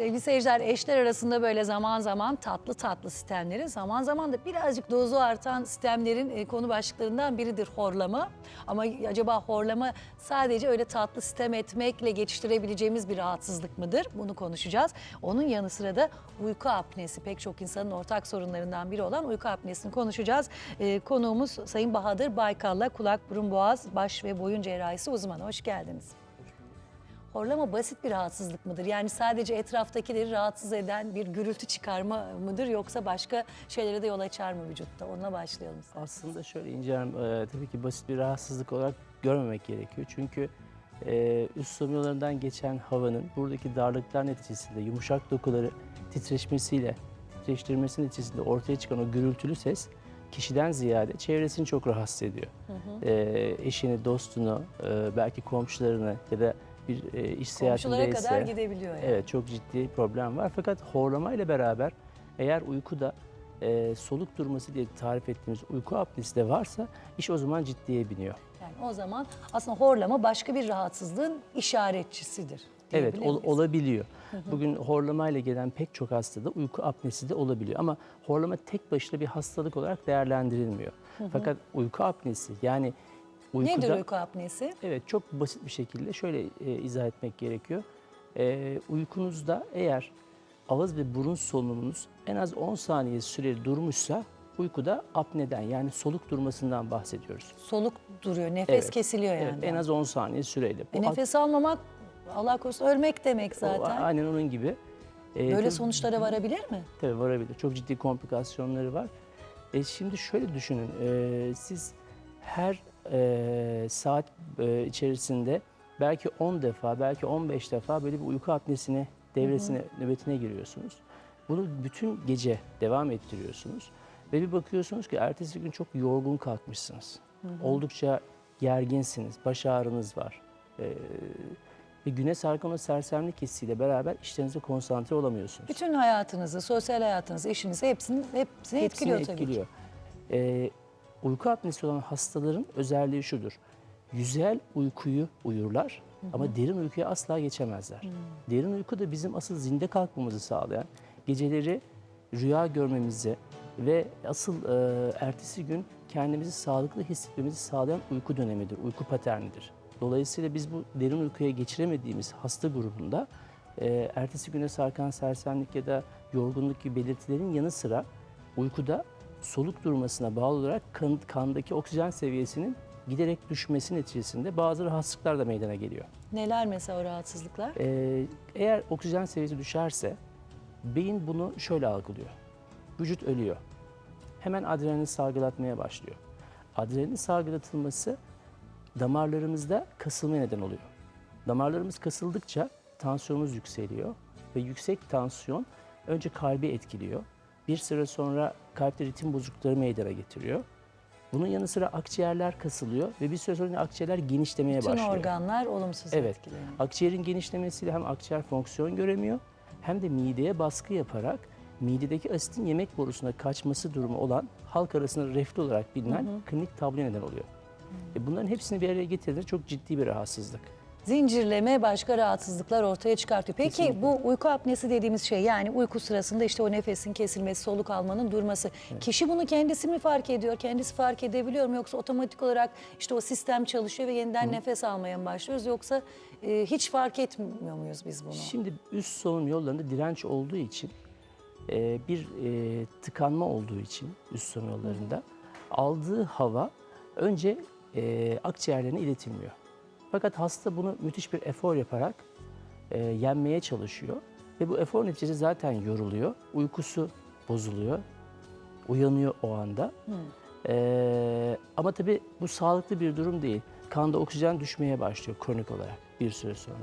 Sevgili seyirciler eşler arasında böyle zaman zaman tatlı tatlı sistemlerin zaman zaman da birazcık dozu artan sistemlerin e, konu başlıklarından biridir horlama. Ama acaba horlama sadece öyle tatlı sistem etmekle geçiştirebileceğimiz bir rahatsızlık mıdır? Bunu konuşacağız. Onun yanı sıra da uyku apnesi pek çok insanın ortak sorunlarından biri olan uyku apnesini konuşacağız. E, konuğumuz Sayın Bahadır Baykal'la kulak, burun, boğaz, baş ve boyun cerrahisi uzmanı. Hoş geldiniz. Horlama basit bir rahatsızlık mıdır? Yani sadece etraftakileri rahatsız eden bir gürültü çıkarma mıdır yoksa başka şeylere de yol açar mı vücutta? Onunla başlayalım. isterseniz. Aslında şöyle İnce Hanım, e, tabii ki basit bir rahatsızlık olarak görmemek gerekiyor. Çünkü e, üst solunumlarından geçen havanın buradaki darlıklar neticesinde yumuşak dokuları titreşmesiyle, titreştirmesi neticesinde ortaya çıkan o gürültülü ses kişiden ziyade çevresini çok rahatsız ediyor. E, eşini, dostunu, e, belki komşularını ya da bir e, iş Komşulara seyahatindeyse... kadar gidebiliyor yani. Evet çok ciddi problem var. Fakat horlama ile beraber eğer uykuda e, soluk durması diye tarif ettiğimiz uyku apnesi de varsa iş o zaman ciddiye biniyor. Yani o zaman aslında horlama başka bir rahatsızlığın işaretçisidir. Evet ol- olabiliyor. Bugün horlamayla gelen pek çok hastada uyku apnesi de olabiliyor. Ama horlama tek başına bir hastalık olarak değerlendirilmiyor. Fakat uyku apnesi yani uykuda... Nedir uyku apnesi? Evet çok basit bir şekilde şöyle e, izah etmek gerekiyor. E, uykunuzda eğer ağız ve burun solunumunuz en az 10 saniye süre durmuşsa uykuda apneden yani soluk durmasından bahsediyoruz. Soluk duruyor, nefes Evet. kesiliyor yani. Evet, en az 10 saniye süreyle. E, Bu nefes almamak Allah korusun ölmek demek ak- o- zaten. aynen onun gibi. E, Böyle tabii- sonuçlara varabilir mi? Tabii varabilir. Çok ciddi komplikasyonları var. E, şimdi şöyle düşünün. e, siz her e, saat e, içerisinde belki 10 defa, belki 15 defa böyle bir uyku apnesine, devresine, nöbetine giriyorsunuz. Bunu bütün gece devam ettiriyorsunuz. Ve bir bakıyorsunuz ki ertesi gün çok yorgun kalkmışsınız. Oldukça gerginsiniz, baş ağrınız var. E, ve güne sarkan o sersemlik hissiyle beraber işlerinize konsantre olamıyorsunuz. Bütün hayatınızı, sosyal hayatınızı, işinizi hepsini, hepsini etkiliyor Hepsini tabii ki. etkiliyor. Ee, uyku apnesi olan hastaların özelliği şudur. Yüzel uykuyu uyurlar ama derin uykuya asla geçemezler. Derin uyku da bizim asıl zinde kalkmamızı sağlayan, geceleri rüya görmemizi ve asıl e, ertesi gün kendimizi sağlıklı hissetmemizi sağlayan uyku dönemidir, uyku paternidir. Dolayısıyla biz bu derin uykuya geçiremediğimiz hasta grubunda e, ertesi güne sarkan sersemlik ya da yorgunluk gibi belirtilerin yanı sıra uykuda soluk durmasına bağlı olarak kan, kandaki oksijen seviyesinin giderek düşmesi neticesinde bazı rahatsızlıklar da meydana geliyor. Neler mesela o rahatsızlıklar? Ee, eğer oksijen seviyesi düşerse beyin bunu şöyle algılıyor. Vücut ölüyor. Hemen adrenalin salgılatmaya başlıyor. Adrenalin salgılatılması damarlarımızda kasılmaya neden oluyor. Damarlarımız kasıldıkça tansiyonumuz yükseliyor ve yüksek tansiyon önce kalbi etkiliyor. Bir süre sonra kalpte ritim bozuklukları meydana getiriyor. Bunun yanı sıra akciğerler kasılıyor ve bir süre sonra akciğerler genişlemeye Bütün başlıyor. organlar olumsuz Evet. etkileniyor. Akciğerin genişlemesiyle hem akciğer fonksiyon göremiyor hem de mideye baskı yaparak midedeki asitin yemek borusuna kaçması durumu olan halk arasında reflü olarak bilinen klinik tablo neden oluyor. E bunların hepsini bir araya getirdiğinde çok ciddi bir rahatsızlık. Zincirleme başka rahatsızlıklar ortaya çıkartıyor. Peki Kesinlikle. bu uyku apnesi dediğimiz şey yani uyku sırasında işte o nefesin kesilmesi, soluk almanın durması. Kişi bunu kendisi mi fark ediyor? Kendisi fark edebiliyor mu? Yoksa otomatik olarak işte o sistem çalışıyor ve yeniden nefes almaya mı başlıyoruz? Yoksa e, hiç fark etmiyor muyuz biz bunu? Şimdi üst solunum yollarında direnç olduğu için e, bir e, tıkanma olduğu için üst solunum yollarında aldığı hava önce e, akciğerlerine iletilmiyor. Fakat hasta bunu müthiş bir efor yaparak e, yenmeye çalışıyor ve bu efor neticesi zaten yoruluyor, uykusu bozuluyor, uyanıyor o anda. E, ama tabii bu sağlıklı bir durum değil. Kanda oksijen düşmeye başlıyor kronik olarak bir süre sonra.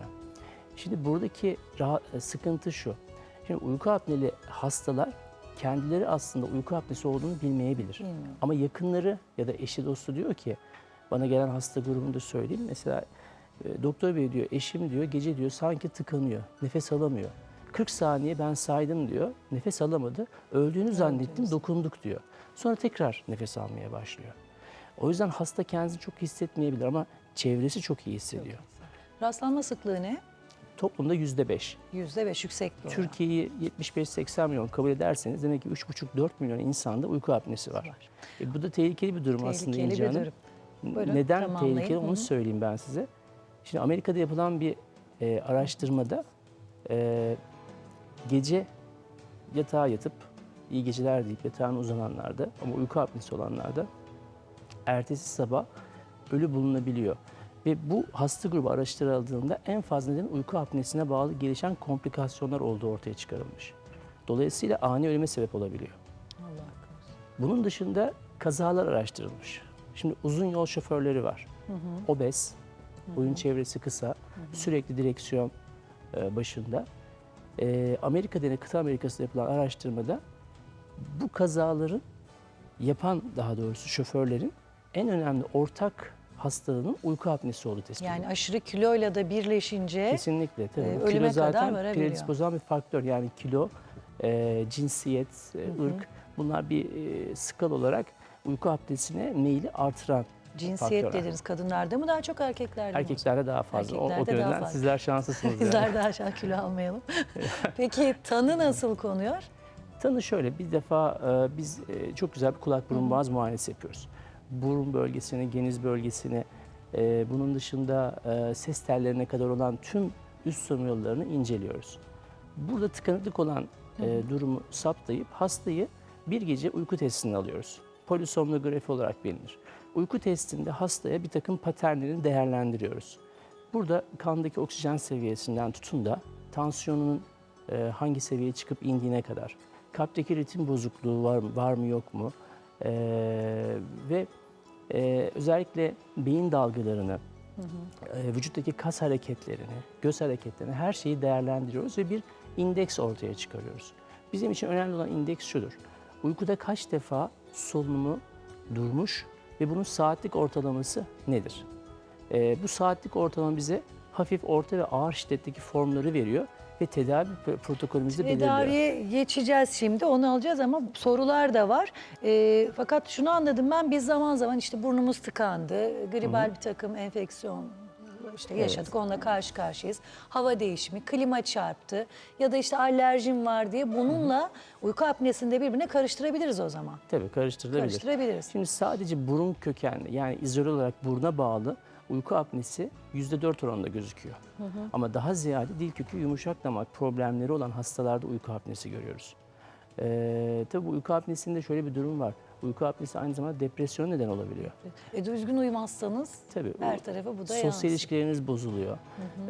Şimdi buradaki rahat, sıkıntı şu. Şimdi uyku apneli hastalar kendileri aslında uyku apnesi olduğunu bilmeyebilir. Bilmiyor. Ama yakınları ya da eşi dostu diyor ki bana gelen hasta grubunda söyleyeyim. Mesela e, doktor bey diyor eşim diyor gece diyor sanki tıkanıyor. Nefes alamıyor. 40 saniye ben saydım diyor. Nefes alamadı. Öldüğünü zannettim dokunduk diyor. Sonra tekrar nefes almaya başlıyor. O yüzden hasta kendini çok hissetmeyebilir ama çevresi çok iyi hissediyor. Rastlanma sıklığı ne? toplumda yüzde beş. Yüzde beş yüksek bir. Türkiye'yi 75-80 milyon kabul ederseniz demek ki 3,5-4 milyon insanda uyku apnesi var. Var. E, bu da tehlikeli bir durum aslında Tehlikeli İnci bir Hanım. durum. Buyurun, Neden tamamlayın. tehlikeli onu söyleyeyim ben size. Şimdi Amerika'da yapılan bir e, araştırmada e, gece yatağa yatıp iyi geceler deyip yatağına uzananlarda ama uyku apnesi olanlarda ertesi sabah ölü bulunabiliyor. Ve bu hasta grubu araştırıldığında en fazla neden uyku apnesine bağlı gelişen komplikasyonlar olduğu ortaya çıkarılmış. Dolayısıyla ani ölüme sebep olabiliyor. Allah korusun. Bunun dışında kazalar araştırılmış. Şimdi uzun yol şoförleri var. Obez, boyun çevresi kısa, sürekli direksiyon e, başında. E, Amerika denen kıta Amerika'sında yapılan araştırmada bu kazaların yapan daha doğrusu şoförlerin en önemli ortak hastalığının uyku apnesi olduğu tespit edilmiş. Yani aşırı kiloyla da birleşince Kesinlikle. Tabii. e, ölüme kilo kadar zaten varabiliyor. predispozan bir faktör. Yani kilo, e, cinsiyet, e, Hı hı. ırk bunlar bir e, skala olarak uyku apnesine meyili artıran cinsiyet faktörler. dediniz. Kadınlarda mı daha çok erkeklerde mi? Erkeklerde daha fazla. O, o Erkeklerde daha fazla. sizler şanslısınız. yani. Bizler daha aşağı kilo almayalım. Peki tanı nasıl konuyor? Tanı şöyle bir defa e, biz e, çok güzel bir kulak burun boğaz muayenesi yapıyoruz. Burun bölgesini, geniz bölgesini, e, bunun dışında e, ses tellerine kadar olan tüm üst solunum yollarını inceliyoruz. Burada tıkanıklık olan e, durumu saptayıp hastayı bir gece uyku testine alıyoruz. Polisomnografi olarak bilinir. Uyku testinde hastaya bir takım paternlerini değerlendiriyoruz. Burada kandaki oksijen seviyesinden tutun da tansiyonunun e, hangi seviyeye çıkıp indiğine kadar, kalpteki ritim bozukluğu var mı, var mı yok mu E, ve e, özellikle beyin dalgalarını, e, vücuttaki kas hareketlerini, göz hareketlerini her şeyi değerlendiriyoruz ve bir indeks ortaya çıkarıyoruz. Bizim için önemli olan indeks şudur. Uykuda kaç defa solunumu durmuş ve bunun saatlik ortalaması nedir? E, bu saatlik ortalama bize hafif, orta ve ağır şiddetteki formları veriyor ve tedavi pr- protokolümüzü belirliyor. Tedaviye geçeceğiz şimdi onu alacağız ama sorular da var. Ee, fakat şunu anladım ben biz zaman zaman işte burnumuz tıkandı, gribal bir takım enfeksiyon işte yaşadık onunla karşı karşıyayız. Hava değişimi, klima çarptı ya da işte alerjim var diye bununla uyku apnesini de birbirine karıştırabiliriz o zaman. Tabii karıştırılabilir. Karıştırabiliriz. Şimdi sadece burun kökenli yani izole olarak buruna bağlı uyku apnesi %4 oranında gözüküyor. Ama daha ziyade dil kökü yumuşak damak problemleri olan hastalarda uyku apnesi görüyoruz. Ee, tabii bu uyku apnesinde şöyle bir durum var. Uyku apnesi aynı zamanda depresyon neden olabiliyor. E, düzgün uyumazsanız Tabii her tarafa bu da sosyal yansır. ilişkileriniz bozuluyor.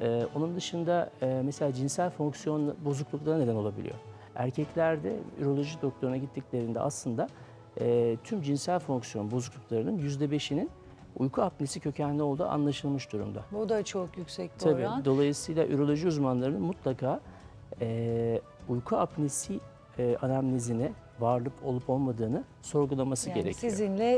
Ee, onun dışında e, mesela cinsel fonksiyon bozukluklara neden olabiliyor. Erkeklerde üroloji doktoruna gittiklerinde aslında e, tüm cinsel fonksiyon bozukluklarının %5'inin uyku apnesi kökenli olduğu anlaşılmış durumda. Bu da çok yüksek bir Tabii. oran. Dolayısıyla üroloji uzmanlarının mutlaka e, uyku apnesi e, anamnezine varlık olup olmadığını sorgulaması Yani gerekiyor. sizinle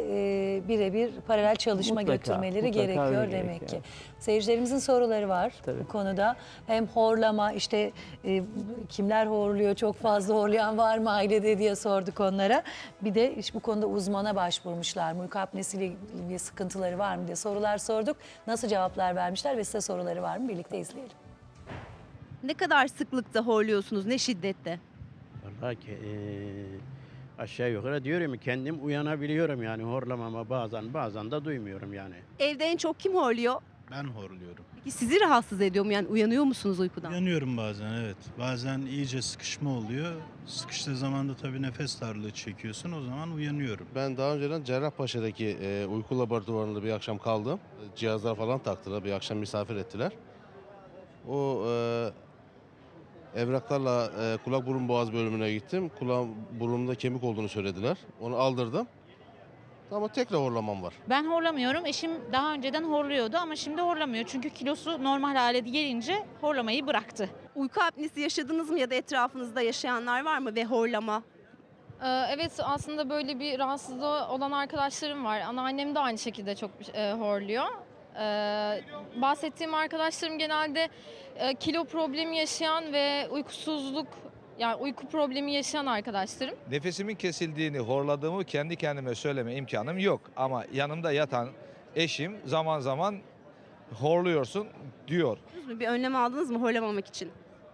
e, birebir paralel çalışma Mutlaka, götürmeleri mutlaka gerekiyor demek gerekiyor. ki. Seyircilerimizin soruları var Tabii. bu konuda. Hem horlama işte e, kimler horluyor çok fazla horlayan var mı ailede diye sorduk onlara. Bir de işte bu konuda uzmana başvurmuşlar mı? Uyku apnesiyle ilgili sıkıntıları var mı diye sorular sorduk. Nasıl cevaplar vermişler ve size soruları var mı? Birlikte izleyelim. Ne kadar sıklıkta horluyorsunuz, ne şiddette? Vallahi ki eee, aşağı yukarı diyorum kendim uyanabiliyorum yani horlamama bazen bazen de duymuyorum yani. Evde en çok kim horluyor? Ben horluyorum. Peki sizi rahatsız ediyor mu? Yani uyanıyor musunuz uykudan? Uyanıyorum bazen evet. Bazen iyice sıkışma oluyor. Sıkıştığı zaman da tabii nefes darlığı çekiyorsun. O zaman uyanıyorum. Ben daha önceden Cerrahpaşa'daki e, uyku laboratuvarında bir akşam kaldım. E, Cihazlar falan taktılar. Bir akşam misafir ettiler. O e, evraklarla e, kulak burun boğaz bölümüne gittim. Kulağım burnumda kemik olduğunu söylediler. Onu aldırdım. Ama tekrar horlamam var. Ben horlamıyorum. Eşim daha önceden horluyordu ama şimdi horlamıyor. Çünkü kilosu normal hale gelince horlamayı bıraktı. Uyku apnesi yaşadınız mı ya da etrafınızda yaşayanlar var mı ve horlama? Ee, Evet aslında böyle bir rahatsızlığı olan arkadaşlarım var. Anneannem de aynı şekilde çok e, horluyor. Ee, bahsettiğim arkadaşlarım genelde e, kilo problemi yaşayan ve uykusuzluk yani uyku problemi yaşayan arkadaşlarım. Nefesimin kesildiğini, horladığımı kendi kendime söyleme imkanım yok. Ama yanımda yatan eşim zaman zaman horluyorsun diyor. Bir önlem aldınız mı horlamamak için?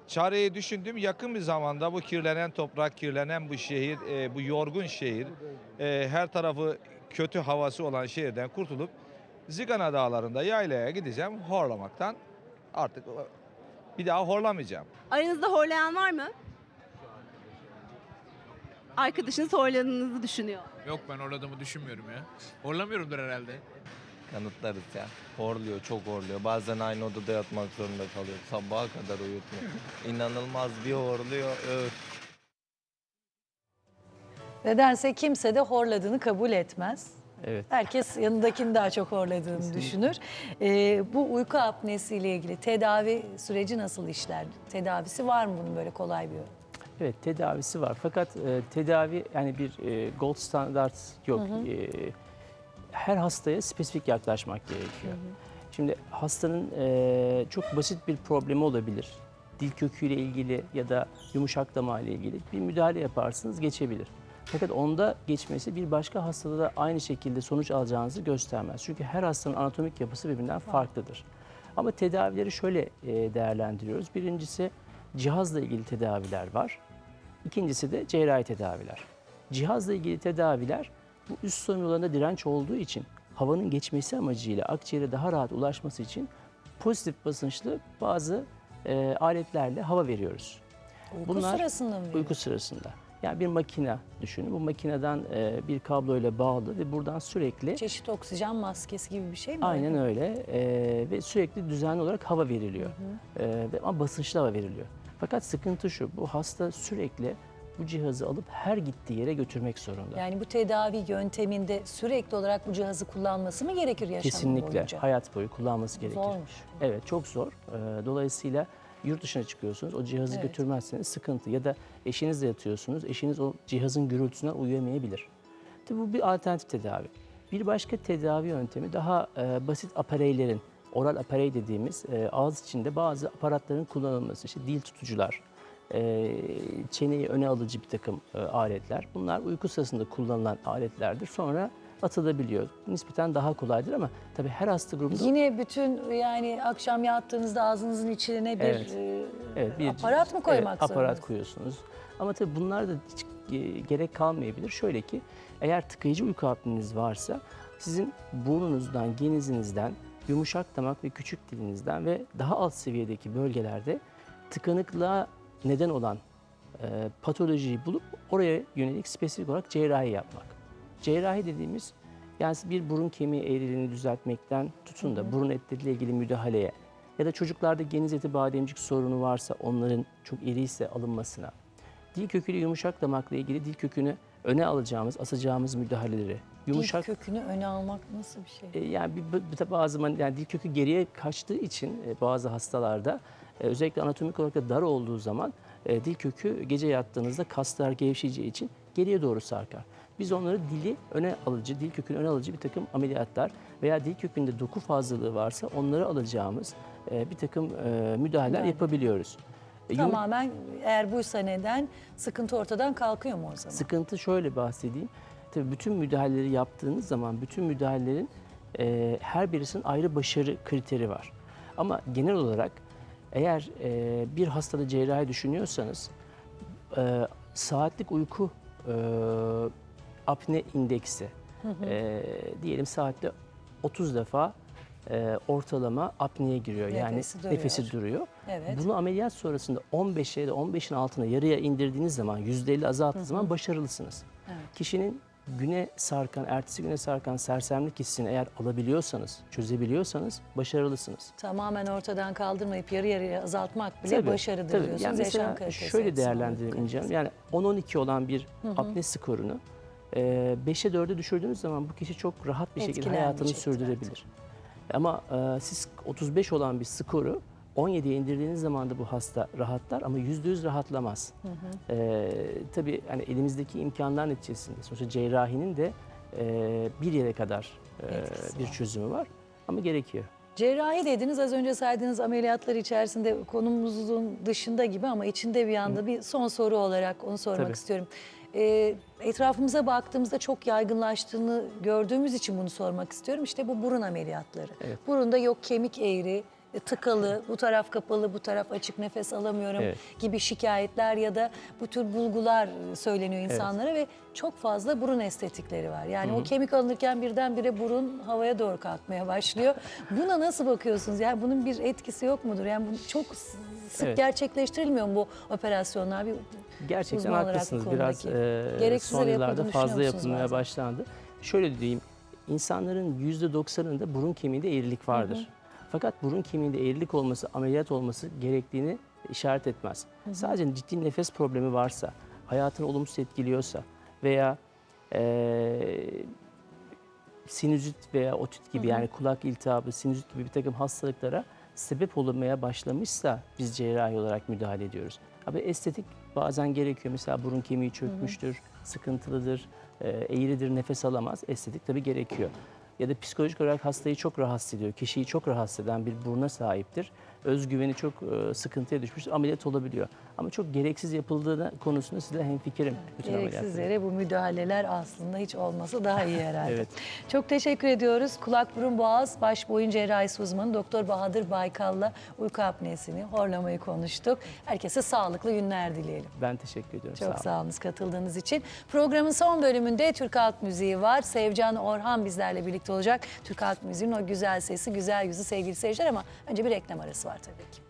Çareyi düşündüm yakın bir zamanda bu kirlenen toprak, kirlenen bu şehir, e, bu yorgun şehir, e, her tarafı kötü havası olan şehirden kurtulup Zigana Dağları'nda yaylaya gideceğim horlamaktan artık e, bir daha horlamayacağım. Aranızda horlayan var mı? Arkadaşınız horladığınızı düşünüyor. Yok ben horladığımı düşünmüyorum ya. Horlamıyorumdur herhalde. Kanıtlarız ya. Horluyor, çok horluyor. Bazen aynı odada yatmak zorunda kalıyor. Sabaha kadar uyutmuyor. İnanılmaz bir horluyor. Öf. Nedense kimse de horladığını kabul etmez. Evet. Herkes yanındakini daha çok horladığını düşünür. Ee, bu uyku apnesiyle ilgili tedavi süreci nasıl işler? Tedavisi var mı bunun böyle kolay bir? Evet tedavisi var fakat e, tedavi yani bir e, gold standart yok. E, her hastaya spesifik yaklaşmak gerekiyor. Şimdi hastanın e, çok basit bir problemi olabilir. Dil köküyle ilgili ya da yumuşak dama ile ilgili bir müdahale yaparsınız geçebilir. Fakat onda geçmesi bir başka hastada da aynı şekilde sonuç alacağınızı göstermez. Çünkü her hastanın anatomik yapısı birbirinden farklıdır. Ama tedavileri şöyle e, değerlendiriyoruz. Birincisi cihazla ilgili tedaviler var. İkincisi de cerrahi tedaviler. Cihazla ilgili tedaviler bu üst solunum yollarında direnç olduğu için havanın geçmesi amacıyla akciğere daha rahat ulaşması için pozitif basınçlı bazı e, aletlerle hava veriyoruz. Uyku Bunlar sırasında mı? Uyku sırasında. Yani bir makine düşünün. Bu makineden e, bir kabloyla bağlı ve buradan sürekli Çeşit oksijen maskesi gibi bir şey mi? aynen öyle e, ve sürekli düzenli olarak hava veriliyor. E, ve ama basınçlı hava veriliyor. Fakat sıkıntı şu, bu hasta sürekli bu cihazı alıp her gittiği yere götürmek zorunda. Yani bu tedavi yönteminde sürekli olarak bu cihazı kullanması mı gerekir yaşamı Kesinlikle boyunca? hayat boyu kullanması gerekir. Zormuş. Evet çok zor. Ee, Dolayısıyla yurt dışına çıkıyorsunuz. O cihazı Evet. götürmezseniz sıkıntı. Ya da eşinizle yatıyorsunuz. Eşiniz o cihazın gürültüsüne uyuyamayabilir. Tabii bu bir alternatif tedavi. Bir başka tedavi yöntemi daha e, basit apareylerin, oral aparey dediğimiz e, ağız içinde bazı aparatların kullanılması. İşte dil tutucular, e, çeneyi öne alıcı bir takım e, aletler. Bunlar uyku sırasında kullanılan aletlerdir. Sonra atılabiliyor. Nispeten daha kolaydır ama tabii her hasta grubunda Yine bütün yani akşam yattığınızda ağzınızın içine bir Evet. e, Evet, bir aparat mı koymak evet, aparat koyuyorsunuz. Ama tabii bunlar da hiç e, gerek kalmayabilir. Şöyle ki eğer tıkayıcı uyku apneniz varsa sizin burnunuzdan, genizinizden, yumuşak damak ve küçük dilinizden ve daha alt seviyedeki bölgelerde tıkanıklığa neden olan e, patolojiyi bulup oraya yönelik spesifik olarak cerrahi yapmak. Cerrahi dediğimiz yani bir burun kemiği eğriliğini düzeltmekten tutun da burun etleriyle ilgili müdahaleye ya da çocuklarda geniz eti bademcik sorunu varsa onların çok iriyse alınmasına, dil köküyle yumuşak damakla ilgili dil kökünü öne alacağımız, asacağımız müdahaleleri, yumuşak Dil kökünü öne almak nasıl bir şey? e, yani bir, bazı zaman yani dil kökü geriye kaçtığı için e, bazı hastalarda e, özellikle anatomik olarak da dar olduğu zaman e, dil kökü gece yattığınızda kaslar gevşeyeceği için geriye doğru sarkar. Biz onları dili öne alıcı, dil kökünü öne alıcı bir takım ameliyatlar veya dil kökünde doku fazlalığı varsa onları alacağımız e, bir takım e, müdahaleler Müdahale. yapabiliyoruz. E, Tamamen eğer buysa neden sıkıntı ortadan kalkıyor mu o zaman? Sıkıntı şöyle bahsedeyim. Tabii bütün müdahaleleri yaptığınız zaman bütün müdahalelerin e, her birisinin ayrı başarı kriteri var. Ama genel olarak eğer e, bir hastada cerrahi düşünüyorsanız e, saatlik uyku e, apne indeksi e, diyelim saatte 30 defa e, ortalama apneye giriyor. Nefesi yani duruyor. nefesi duruyor. Evet. Bunu ameliyat sonrasında 15'e ya da 15'in altına yarıya indirdiğiniz zaman, %50 azalttığı zaman başarılısınız. Evet. Kişinin güne sarkan, ertesi güne sarkan sersemlik hissini eğer alabiliyorsanız, çözebiliyorsanız başarılısınız. Tamamen ortadan kaldırmayıp yarı yarıya azaltmak bile Tabii, başarıdır tabii. diyorsunuz. Yani Yaşam mesela kalitesi şöyle değerlendirelim İnce Hanım. Yani 10-12 olan bir apne skorunu 5'e 4'e düşürdüğünüz zaman bu kişi çok rahat bir şekilde hayatını sürdürebilir. Ama e, siz 35 olan bir skoru 17'ye indirdiğiniz zaman da bu hasta rahatlar ama %100 rahatlamaz. E, tabii hani elimizdeki imkanlar neticesinde sonuçta cerrahinin de e, bir yere kadar e, bir çözümü var ama gerekiyor. Cerrahi dediniz az önce saydığınız ameliyatlar içerisinde konumuzun dışında gibi ama içinde bir anda bir son soru olarak onu sormak Tabii. istiyorum. E, etrafımıza baktığımızda çok yaygınlaştığını gördüğümüz için bunu sormak istiyorum. İşte bu burun ameliyatları. Evet. Burunda yok kemik eğri, e, tıkalı, bu taraf kapalı, bu taraf açık nefes alamıyorum Evet. gibi şikayetler ya da bu tür bulgular söyleniyor insanlara ve çok fazla burun estetikleri var. Yani o kemik alınırken birdenbire burun havaya doğru kalkmaya başlıyor. Buna nasıl bakıyorsunuz? Yani bunun bir etkisi yok mudur? Yani bu çok sık Evet. gerçekleştirilmiyor mu bu operasyonlar? Bir Gerçekten uzman haklısınız. Biraz e, son yıllarda fazla yapılmaya bazen? başlandı. Şöyle diyeyim, insanların %90'ında burun kemiğinde eğrilik vardır. Fakat burun kemiğinde eğrilik olması, ameliyat olması gerektiğini işaret etmez. Sadece ciddi nefes problemi varsa, hayatını olumsuz etkiliyorsa veya e, sinüzit veya otit gibi yani kulak iltihabı, sinüzit gibi bir takım hastalıklara sebep olmaya başlamışsa biz cerrahi olarak müdahale ediyoruz. Abi estetik bazen gerekiyor. Mesela burun kemiği çökmüştür, sıkıntılıdır, e, eğridir, nefes alamaz. Estetik tabii gerekiyor. Ya da psikolojik olarak hastayı çok rahatsız ediyor. Kişiyi çok rahatsız eden bir buruna sahiptir. Özgüveni çok e, sıkıntıya düşmüş, ameliyat olabiliyor. Ama çok gereksiz yapıldığı konusunda sizle hemfikirim. Bütün Gereksiz yere bu müdahaleler aslında hiç olmasa daha iyi herhalde. Evet. Çok teşekkür ediyoruz. Kulak, burun, boğaz, baş, boyun cerrahisi uzmanı Doktor Bahadır Baykal'la uyku apnesini, horlamayı konuştuk. Herkese sağlıklı günler dileyelim. Ben teşekkür ediyorum. Çok olun. sağ olun katıldığınız için. Programın son bölümünde Türk Halk Müziği var. Sevcan Orhan bizlerle birlikte olacak. Türk Halk Müziği'nin o güzel sesi, güzel yüzü sevgili seyirciler ama önce bir reklam arası var tabii ki.